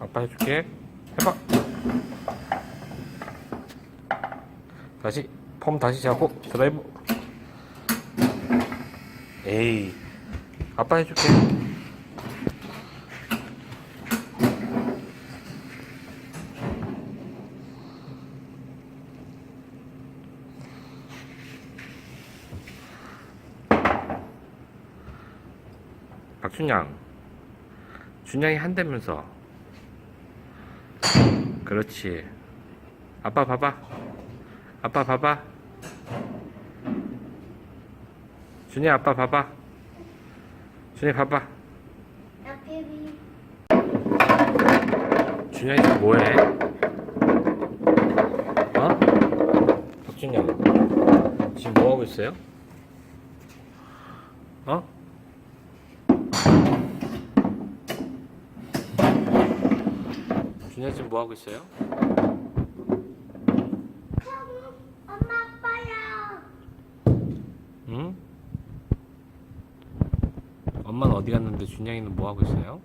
아빠 해줄게. 해봐. 다시 폼 다시 잡고 드라이브. 에이, 아빠 해줄게. 박춘양, 준양이 한대면서. 그렇지. 아빠 봐봐. 아빠 봐봐. 준이 아빠 봐봐. 준이 봐봐. 준영이 지금 뭐해? 어? 박준영 지금 뭐 하고 있어요? 어? 준영이 지금 뭐 하고 있어요? 엄마 아빠야. 응? 엄마는 어디 갔는데 준영이는 뭐 하고 있어요?